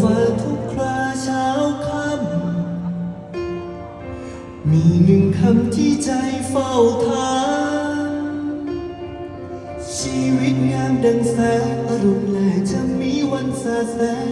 ฟ้าทุกคราเช้าค่ำมีหนึ่งคำที่ใจเฝ้าถามชีวิตงามดังแสงอรุณแลจะมีวันสาแสง